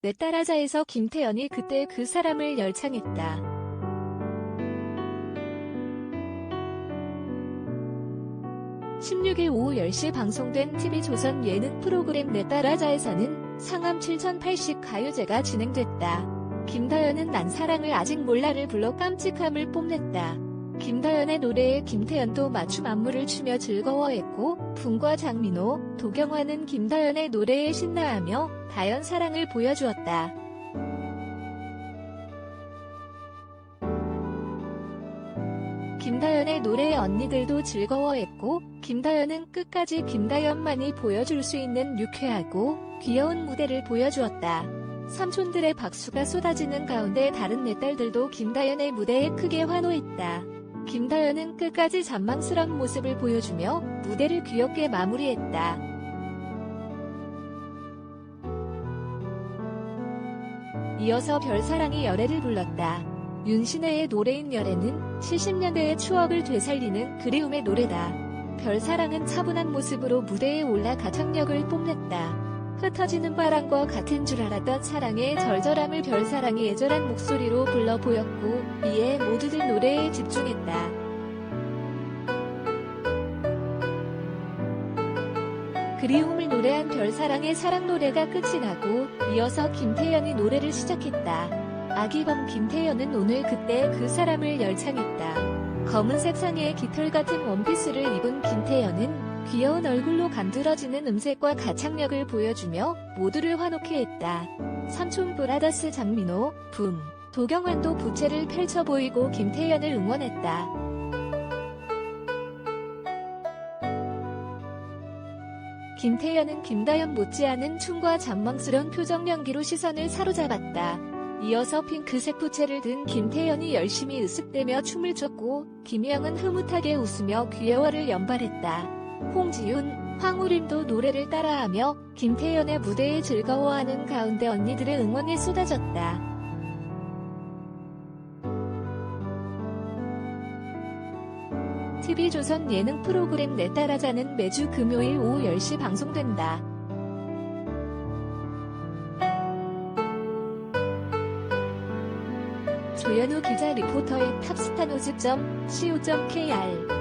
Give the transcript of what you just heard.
내 딸아자에서 김태연이 그때 그 사람을 열창했다. 16일 오후 10시 방송된 TV조선 예능 프로그램 내 딸아자에서는 상암 7080 가요제가 진행됐다. 김다연은 난 사랑을 아직 몰라를 불러 깜찍함을 뽐냈다. 김다연의 노래에 김태연도 맞춤 안무를 추며 즐거워했고 분과 장민호, 도경화는 김다연의 노래에 신나하며 다연 사랑을 보여주었다. 김다연의 노래에 언니들도 즐거워했고 김다연은 끝까지 김다연만이 보여줄 수 있는 유쾌하고 귀여운 무대를 보여주었다. 삼촌들의 박수가 쏟아지는 가운데 다른 내 딸들도 김다연의 무대에 크게 환호했다. 김다연은 끝까지 잔망스런 모습을 보여주며 무대를 귀엽게 마무리했다. 이어서 별사랑이 열애를 불렀다. 윤신혜의 노래인 열애는 70년대의 추억을 되살리는 그리움의 노래다. 별사랑은 차분한 모습으로 무대에 올라 가창력을 뽐냈다. 흩어지는 바람과 같은 줄 알았던 사랑의 절절함을 별사랑이 애절한 목소리로 불러 보였고 이에 모두들 노래에 집중했다. 그리움을 노래한 별사랑의 사랑 노래가 끝이 나고 이어서 김태연이 노래를 시작했다. 아기범 김태연은 오늘 그때 그 사람을 열창했다. 검은색 상의에 깃털 같은 원피스를 입은 김태연은 귀여운 얼굴로 간드러지는 음색과 가창력을 보여주며 모두를 환호케 했다. 삼촌 브라더스 장민호, 붐, 도경환도 부채를 펼쳐 보이고 김태연을 응원했다. 김태연은 김다연 못지않은 춤과 잔망스러운 표정 연기로 시선을 사로잡았다. 이어서 핑크색 부채를 든 김태연이 열심히 으쓱대며 춤을 췄고 김영은 흐뭇하게 웃으며 귀여워를 연발했다. 홍지윤, 황우림도 노래를 따라하며 김태연의 무대에 즐거워하는 가운데 언니들의 응원이 쏟아졌다. TV조선 예능 프로그램 내 딸아자는 매주 금요일 오후 10시 방송된다. 조현우 기자 리포터의 탑스타노즈.co.kr